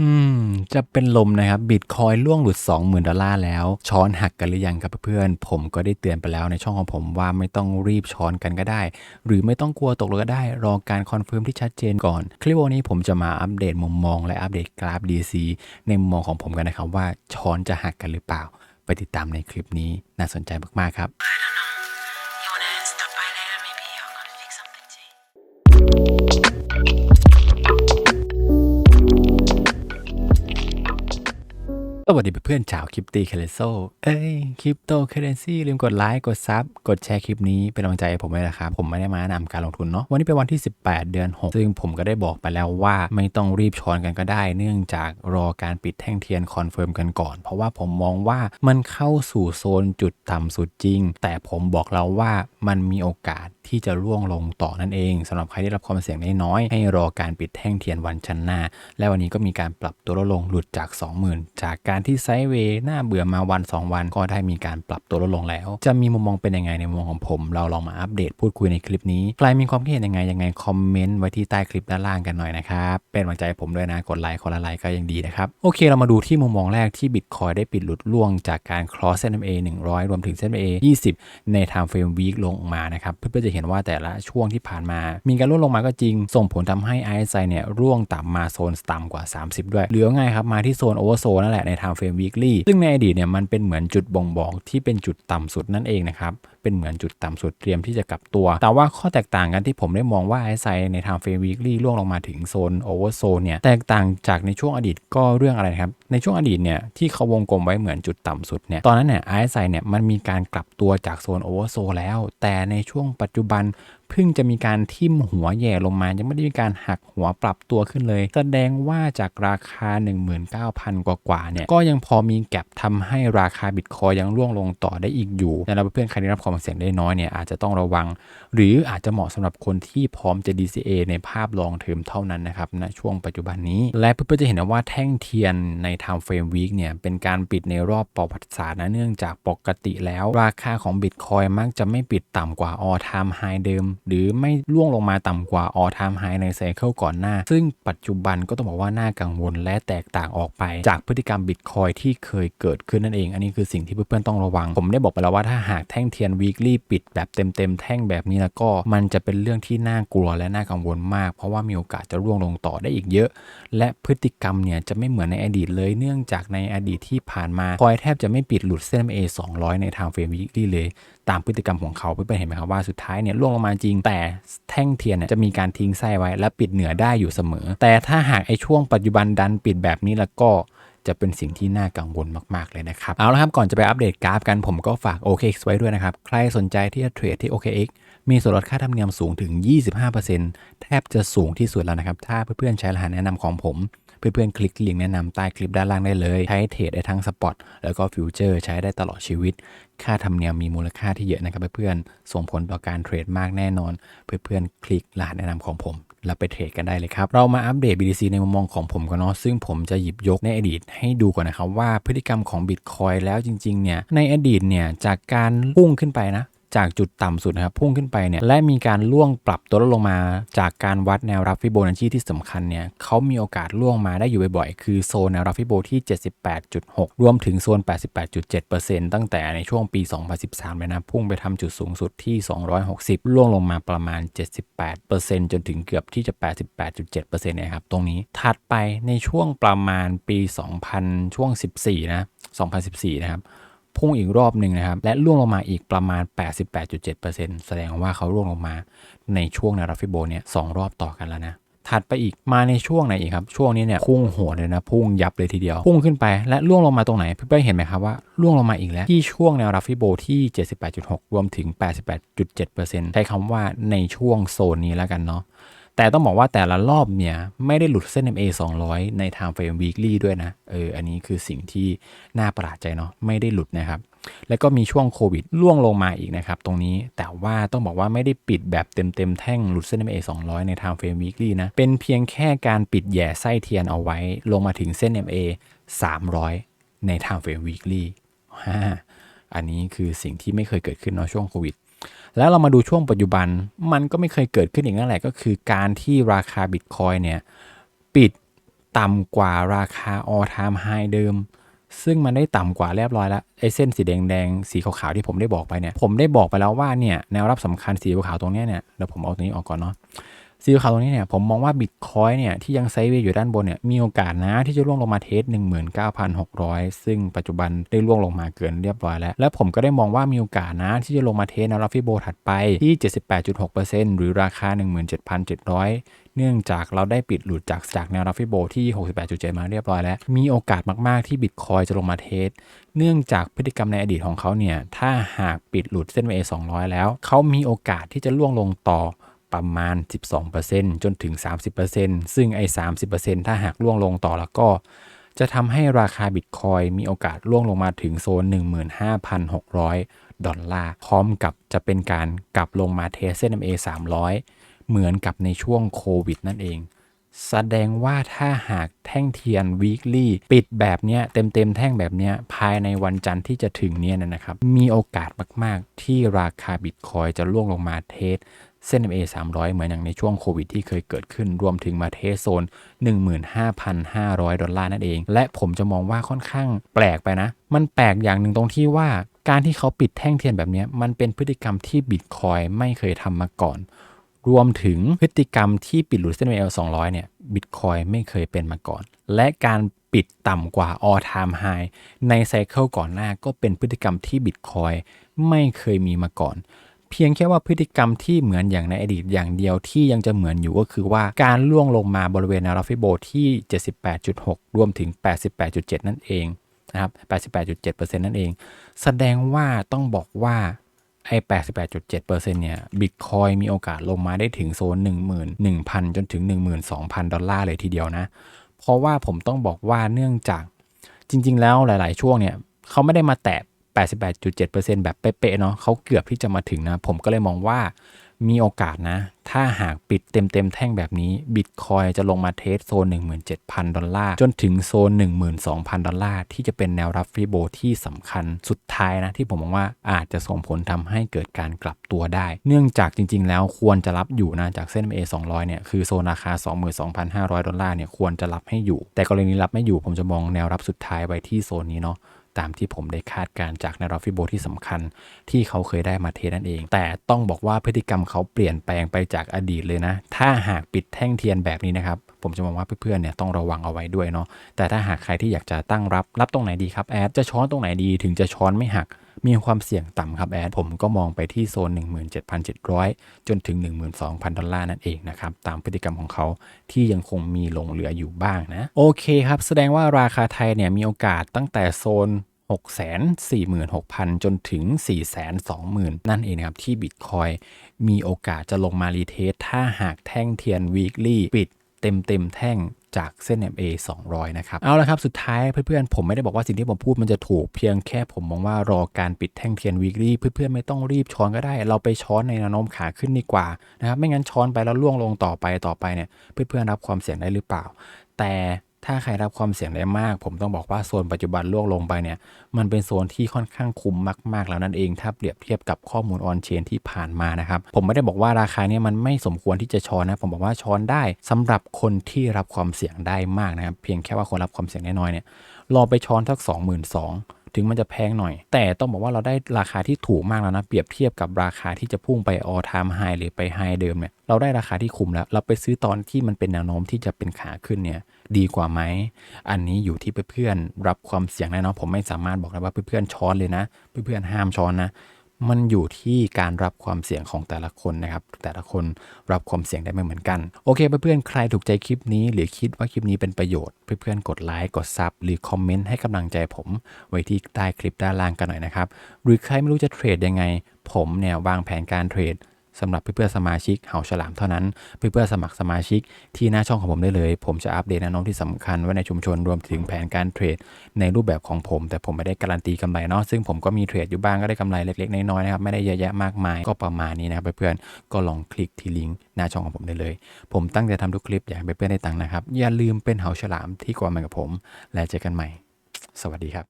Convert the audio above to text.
อืม จะเป็นลมนะครับบิตคอยล่วงหลุด 20,000 ดอลลาร์แล้ว ช้อนหักกันหรือยังครับเพื่อนผมก็ได้เตือนไปแล้วในช่องของผมว่าไม่ต้องรีบช้อนกันก็ได้ หรือไม่ต้องกลัวตกเลยก็ได้ รอการคอนเฟิร์มที่ชัดเจนก่อน คลิปวันนี้ผมจะมาอัปเดตมุมมองและอัปเดตกราฟ DC ในมุมมองของผมกันนะครับว่าช้อนจะหักกันหรือเปล่า ไปติดตามในคลิปนี้น่าสนใจมากๆครับ สวัสดีเพื่อนๆชาวคริปตีเคเลโซเอ้ยคริปโตเคเรนซีลืมกดไลค์ กดซับ กดแชร์คลิปนี้เป็นกำลังใจให้ผมด้วยนะครับ ผมไม่ได้มาแนะนำการลงทุนเนาะ วันนี้เป็นวันที่ 18 เดือน 6 ซึ่งผมก็ได้บอกไปแล้วว่าไม่ต้องรีบช้อนกันก็ได้ เนื่องจากรอการปิดแท่งเทียนคอนเฟิร์มกันก่อน เพราะว่าผมมองว่ามันเข้าสู่โซนจุดต่ำสุดจริง แต่ผมบอกเราว่ามันมีโอกาส ที่จะร่วงลงต่อนั่นเองสำหรับใครที่รับความเสี่ยงน้อยๆให้รอการปิดแท่งเทียนวันชันหน้า และวันนี้ก็มีการปรับตัวลดลงหลุดจาก 20,000 จากการที่ไซด์เวย์หน้าเบื่อมาวัน 2 วันก็ได้มีการปรับตัวลดลงแล้ว จะมีมุมมองเป็นยังไงในมุมมองของผม เราลองมาอัปเดตพูดคุยในคลิปนี้ ใครมีความคิดเห็นยังไงยังไงคอมเมนต์ไว้ที่ใต้คลิปด้านล่างกันหน่อยนะครับเป็นกำลังใจผมด้วยนะกดไลค์คนละไลค์ก็ยังดีนะครับโอเคเรามาดูที่มุมมองแรกที่บิตคอยได้ปิดหลุดล่วงจากการ cross เส้น MA 100 รวมถึงเส้น MA 20 ใน time frame week ลงมานะครับเพื่อจะเห็นว่าแต่ละช่วงที่ผ่านมา มีการร่วงลงมาก็จริง ส่งผลทำให้ RSI เนี่ยร่วงต่ำมาโซนต่ำกว่า 30 ด้วย เหลือง่ายครับ มาที่โซนโอเวอร์โซนั่นแหละใน time frame weekly ซึ่งในอดีตเนี่ยมันเป็นเหมือนจุดบ่งบอกที่เป็นจุดต่ำสุดนั่นเองนะครับเป็นเหมือนจุดต่ำสุดเตรียมที่จะกลับตัว แต่ว่าข้อแตกต่างกันที่ผมได้มองว่า RSI ใน time frame weekly ร่วงลงมาถึงโซนโอเวอร์โซนเนี่ยแตกต่างจากในช่วงอดีตก็เรื่องอะไรครับ ในช่วงอดีตเนี่ยที่เขาวงกลมไว้เหมือนจุดต่ำสุดเนี่ยตอนนั้นเนี่ย RSI เนี่ยมันมีการกลับตัวจากโซนโอเวอร์โซลแล้ว แต่ในช่วงปัจจุบัน เพิ่งจะมีการทิ่มหัวแย่ลงมา ยังไม่ได้มีการหักหัวปรับตัวขึ้นเลย แสดงว่าจากราคา 19,000 กว่ากว่าเนี่ย ก็ยังพอมีแก็บทำให้ราคาบิตคอยยังร่วงลงต่อได้อีกอยู่ดังนั้นเพื่อนๆใครที่รับความเสี่ยงได้น้อยเนี่ยอาจจะต้องระวัง หรืออาจจะเหมาะสำหรับคนที่พร้อมจะ DCA ในภาพลองเทอมเท่านั้นนะครับณช่วงปัจจุบันนี้ และเพื่อนๆจะเห็นว่าแท่งเทียนใน time frame week เนี่ยเป็นการปิดในรอบประวัติศาสตร์นะเนื่องจากปกติแล้ว ราคาของบิตคอยมักจะไม่ปิดต่ำกว่า all time high เดิมหรือไม่ล่วงลงมาต่ำกว่า all time high ในไซเคิลก่อนหน้า ซึ่งปัจจุบันก็ต้องบอกว่าน่ากังวลและแตกต่างออกไป จากพฤติกรรมบิตคอยที่เคยเกิดขึ้นนั่นเอง อันนี้คือสิ่งที่เพื่อนๆต้องระวัง ผมได้บอกไปแล้วว่าถ้าหากแท่งเทียน weekly ปิดแบบเต็มๆแท่งแบบนี้แล้วก็มันจะเป็นเรื่องที่น่ากลัวและน่ากังวลมาก เพราะว่ามีโอกาสจะร่วงลงต่อได้อีกเยอะ และพฤติกรรมเนี่ยจะไม่เหมือนในอดีตเลยเนื่องจากในอดีตที่ผ่านมาคอยแทบจะไม่ปิดหลุดเส้น MA 200 ในทางเฟรม weekly เลย ตามพฤติกรรมของเขาเพื่อนๆเห็นไหมครับว่าสุดท้ายเนี่ยล่วงลงมาจริงแต่แท่งเทียนเนี่ยจะมีการทิ้งไส้ไว้และปิดเหนือได้อยู่เสมอ แต่ถ้าหากไอ้ช่วงปัจจุบันดันปิดแบบนี้แล้วก็จะเป็นสิ่งที่น่ากังวลมาก ๆ เลยนะครับ เอาละครับ ก่อนจะไปอัปเดตกราฟกันผมก็ฝาก OKX ไว้ด้วยนะครับ ใครสนใจที่จะเทรดที่ OKX มีส่วนลดค่าธรรมเนียมสูงถึง 25%แทบจะสูงที่สุดแล้วนะครับ ถ้าเพื่อนๆใช้รหัสแนะนำของผม เพื่อนๆ คลิกลิงก์แนะนำใต้คลิปด้านล่างได้เลย ใช้เทรดได้ทั้งสปอตแล้วก็ฟิวเจอร์ใช้ได้ตลอดชีวิต ค่าธรรมเนียมมีมูลค่าที่เยอะนะครับเพื่อนๆ ส่งผลต่อการเทรดมากแน่นอน เพื่อนๆ คลิกรหัสแนะนำของผมแล้วไปเทรดกันได้เลยครับ เรามาอัปเดต BTC ในมุมมองของผมกันเนาะ ซึ่งผมจะหยิบยกในอดีตให้ดูก่อนนะครับว่าพฤติกรรมของ Bitcoin แล้วจริงๆ เนี่ย ในอดีตเนี่ยจากการพุ่งขึ้นไปนะ จากจุดต่ำสุดนะครับพุ่งขึ้นไปเนี่ยและมีการล่วงปรับตัวลดลงมา จากการวัดแนวรับฟิโบนัชชีที่สำคัญเนี่ยเขามีโอกาสล่วงมาได้อยู่บ่อยๆ คือโซนแนวรับฟิโบที่ 78.6 รวมถึงโซน 88.7%ตั้งแต่ในช่วงปี 2013 เลยนะพุ่งไปทำจุดสูงสุดที่ 260 ล่วงลงมาประมาณ 78%จนถึงเกือบที่จะ 88.7%เนี่ยครับตรงนี้ถัดไปในช่วงประมาณปี 2000 ช่วง 14 นะ 2014 นะครับ พุ่งอีกรอบหนึ่งนะครับ และร่วงลงมาอีกประมาณ 88.7%แสดงว่าเขาร่วงลงมาในช่วงแนวรับฟิโบเนี่ยสองรอบต่อกันแล้วนะถัดไปอีกมาในช่วงไหนอีกครับ ช่วงนี้เนี่ยพุ่งโหดเลยนะ พุ่งยับเลยทีเดียว พุ่งขึ้นไปและร่วงลงมาตรงไหนเพื่อนๆเห็นไหมครับว่าร่วงลงมาอีกแล้ว ที่ช่วงแนวรับฟิโบที่ 78.6 รวมถึง 88.7%ใช้คำว่าในช่วงโซนนี้แล้วกันเนาะ แต่ต้องบอกว่าแต่ละรอบเนี่ย ไม่ได้หลุดเส้น MA 200 ใน time frame weekly ด้วยนะ เออ อันนี้คือสิ่งที่น่าประหลาดใจเนาะ ไม่ได้หลุดนะครับ แล้วก็มีช่วงโควิดล่วงลงมาอีกนะครับ ตรงนี้ แต่ว่าต้องบอกว่าไม่ได้ปิดแบบเต็มๆ แท่งหลุดเส้น MA 200 ใน time frame weekly นะ เป็นเพียงแค่การปิดแย่ไส้เทียนเอาไว้ ลงมาถึงเส้น MA 300 ใน time frame weekly ฮ่อันนี้คือสิ่งที่ไม่เคยเกิดขึ้นเนาะช่วงโควิด แล้วเรามาดูช่วงปัจจุบันมันก็ไม่เคยเกิดขึ้นอีกนั่นแหละก็คือการที่ราคาบิตคอยเนี่ยปิดต่ำกว่าราคา all time high เดิม ซึ่งมันได้ต่ำกว่าเรียบร้อยแล้วไอ้เส้นสีแดงแดงสีขาวๆที่ผมได้บอกไปเนี่ยผมได้บอกไปแล้วว่าเนี่ยแนวรับสำคัญสีขาวๆตรงนี้เนี่ยเดี๋ยวผมเอาตรงนี้ออกก่อนเนาะ สีขาวตรงนี้เนี่ยผมมองว่าบิตคอยเนี่ยที่ยังไซด์เวย์อยู่ด้านบนเนี่ยมีโอกาสนะที่จะร่วงลงมาเทส 19,600 ซึ่งปัจจุบันได้ร่วงลงมาเกินเรียบร้อยแล้ว และผมก็ได้มองว่ามีโอกาสนะที่จะลงมาเทสแนวรับฟิโบถัดไปที่ 78.6%หรือราคา 17,700เนื่องจากเราได้ปิดหลุดจากจากแนวรับฟิโบที่ 68.7 มาเรียบร้อยแล้ว มีโอกาสมากๆที่บิตคอยจะลงมาเทส เนื่องจากพฤติกรรมในอดีตของเขาเนี่ย ถ้าหากปิดหลุดเส้น VA 200 แล้ว เขามีโอกาสที่จะล่วงลงต่อ ประมาณ 12%จนถึง 30%ซึ่งไอ้ 30%ถ้าหากล่วงลงต่อแล้วก็ จะทำให้ราคาบิตคอยมีโอกาสล่วงลงมาถึงโซน 15,600 ดอลลาร์ พร้อมกับจะเป็นการกลับลงมาเทสเส้น MA 300 เหมือนกับในช่วงโควิดนั่นเอง แสดงว่าถ้าหากแท่งเทียน weekly ปิดแบบเนี้ยเต็มเต็มๆแท่งแบบเนี้ยภายในวันจันทร์ที่จะถึงเนี่ยนะครับ มีโอกาสมากๆ ที่ราคาบิตคอยจะล่วงลงมาเทส เส้น MA 300 เหมือนอย่างในช่วงโควิดที่เคยเกิดขึ้น รวมถึงมาเทสโซน 15,500 ดอลลาร์นั่นเอง และผมจะมองว่าค่อนข้างแปลกไปนะ มันแปลกอย่างหนึ่งตรงที่ว่าการที่เขาปิดแท่งเทียนแบบนี้มันเป็นพฤติกรรมที่บิตคอยไม่เคยทำมาก่อน รวมถึงพฤติกรรมที่ปิดหลุดเส้น MA 200 เนี่ยบิตคอยไม่เคยเป็นมาก่อน และการปิดต่ำกว่า all time high ในไซเคิลก่อนหน้าก็เป็นพฤติกรรมที่บิตคอยไม่เคยมีมาก่อน เพียงแค่ว่าพฤติกรรมที่เหมือนอย่างในอดีตอย่างเดียวที่ยังจะเหมือนอยู่ก็คือว่าการล่วงลงมาบริเวณแนวรับฟิโบที่ 78.6 รวมถึง 88.7 นั่นเองนะครับ 88.7%นั่นเอง แสดงว่าต้องบอกว่าไอ้ 88.7%เนี่ยบิตคอยมีโอกาสลงมาได้ถึงโซน 11,000 จนถึง 12,000 ดอลลาร์เลยทีเดียวนะ เพราะว่าผมต้องบอกว่าเนื่องจากจริง ๆ แล้วหลาย ๆ ช่วงเนี่ยเขาไม่ได้มาแตะ 88.7%แบบเป๊ะๆเนาะเขาเกือบที่จะมาถึงนะ ผมก็เลยมองว่ามีโอกาสนะ ถ้าหากปิดเต็มๆแท่งแบบนี้บิตคอยจะลงมาเทสโซน 17,000 ดอลลาร์ จนถึงโซน 12,000 ดอลลาร์ ที่จะเป็นแนวรับฟรีโบที่สำคัญสุดท้ายนะ ที่ผมมองว่าอาจจะส่งผลทำให้เกิดการกลับตัวได้ เนื่องจากจริง ๆ แล้วควรจะรับอยู่นะ จากเส้น MA 200 เนี่ย คือโซนราคา 22,500 ดอลลาร์เนี่ยควรจะรับให้อยู่ แต่กรณีรับไม่อยู่ผมจะมองแนวรับสุดท้ายไว้ที่โซนนี้เนาะ ตามที่ผมได้คาดการณ์จากแนวรับฟิโบที่สำคัญที่เขาเคยได้มาเทนั่นเอง แต่ต้องบอกว่าพฤติกรรมเขาเปลี่ยนแปลงไปจากอดีตเลยนะ ถ้าหากปิดแท่งเทียนแบบนี้นะครับ ผมจะมองว่าเพื่อนๆเนี่ยต้องระวังเอาไว้ด้วยเนาะแต่ถ้าหากใครที่อยากจะตั้งรับรับตรงไหนดีครับแอดจะช้อนตรงไหนดีถึงจะช้อนไม่หักมีความเสี่ยงต่ำครับแอด ผมก็มองไปที่โซน 17,700 จนถึง 12,000 ดอลลาร์นั่นเองนะครับ ตามพฤติกรรมของเขาที่ยังคงมีหลงเหลืออยู่บ้างนะ โอเคครับ แสดงว่าราคาไทยเนี่ยมีโอกาสตั้งแต่โซน 646,000 จนถึง 420,000 นั่นเองนะครับ ที่บิตคอยมีโอกาสจะลงมารีเทสถ้าหากแท่งเทียน weekly ปิดเต็มเต็มแท่งจากเส้น MA 200 นะครับ เอาละครับ สุดท้ายเพื่อนๆ ผมไม่ได้บอกว่าสิ่งที่ผมพูดมันจะถูกเพียงแค่ผมมองว่ารอการปิดแท่งเทียน weekly เพื่อนๆ ไม่ต้องรีบช้อนก็ได้ เราไปช้อนในแนวโน้มขาขึ้นดีกว่านะครับ ไม่งั้นช้อนไปแล้วล่วงลงต่อไปต่อไปเนี่ย เพื่อนๆ รับความเสี่ยงได้หรือเปล่า แต่ ถ้าใครรับความเสี่ยงได้มาก ผมต้องบอกว่าโซนปัจจุบันล่วงลงไปเนี่ยมันเป็นโซนที่ค่อนข้างคุ้มมาก ๆ แล้วนั่นเอง ถ้าเปรียบเทียบกับข้อมูลออนเชนที่ผ่านมานะครับผมไม่ได้บอกว่าราคาเนี่ยมันไม่สมควรที่จะช้อนนะผมบอกว่าช้อนได้สำหรับคนที่รับความเสี่ยงได้มากนะครับเพียงแค่ว่าคนรับความเสี่ยงน้อยๆเนี่ยรอไปช้อนทัก 22,000 ถึงมันจะแพงหน่อย แต่ต้องบอกว่าเราได้ราคาที่ถูกมากแล้วนะ เปรียบเทียบกับราคาที่จะพุ่งไปออทามไฮหรือไปไฮเดิมเนี่ยเราได้ราคาที่คุ้มแล้ว เราไปซื้อตอนที่มันเป็นแนวโน้มที่จะเป็นขาขึ้นเนี่ยดีกว่าไหม อันนี้อยู่ที่เพื่อนๆรับความเสี่ยงแน่นอนผมไม่สามารถบอกได้ว่าเพื่อนๆช้อนเลยนะ เพื่อนๆห้ามช้อนนะ มันอยู่ที่การรับความเสี่ยงของแต่ละคนนะครับ แต่ละคนรับความเสี่ยงได้ไม่เหมือนกัน โอเคเพื่อนๆ ใครถูกใจคลิปนี้ หรือคิดว่าคลิปนี้เป็นประโยชน์ เพื่อนๆ กดไลค์ กดซับหรือคอมเมนต์ให้กำลังใจผม ไว้ที่ใต้คลิปด้านล่างกันหน่อยนะครับ หรือใครไม่รู้จะเทรดยังไง ผมเนี่ยวางแผนการเทรด สำหรับเพื่อนๆสมาชิกเหาฉลามเท่านั้น เพื่อนๆสมัครสมาชิกที่หน้าช่องของผมได้เลย ผมจะอัปเดตแนวโน้มที่สำคัญไว้ในชุมชนรวมถึงแผนการเทรดในรูปแบบของผม แต่ผมไม่ได้การันตีกำไรเนาะซึ่งผมก็มีเทรดอยู่บ้างก็ได้กำไรเล็กๆน้อยๆนะครับไม่ได้เยอะแยะมากมายก็ประมาณนี้นะครับเพื่อนๆก็ลองคลิกที่ลิงก์หน้าช่องของผมได้เลย ผมตั้งใจทำทุกคลิปอยากให้เพื่อนๆได้ตังค์นะครับอย่าลืมเป็นเหาฉลามที่กว่ามันกับผม และเจอกันใหม่ สวัสดีครับ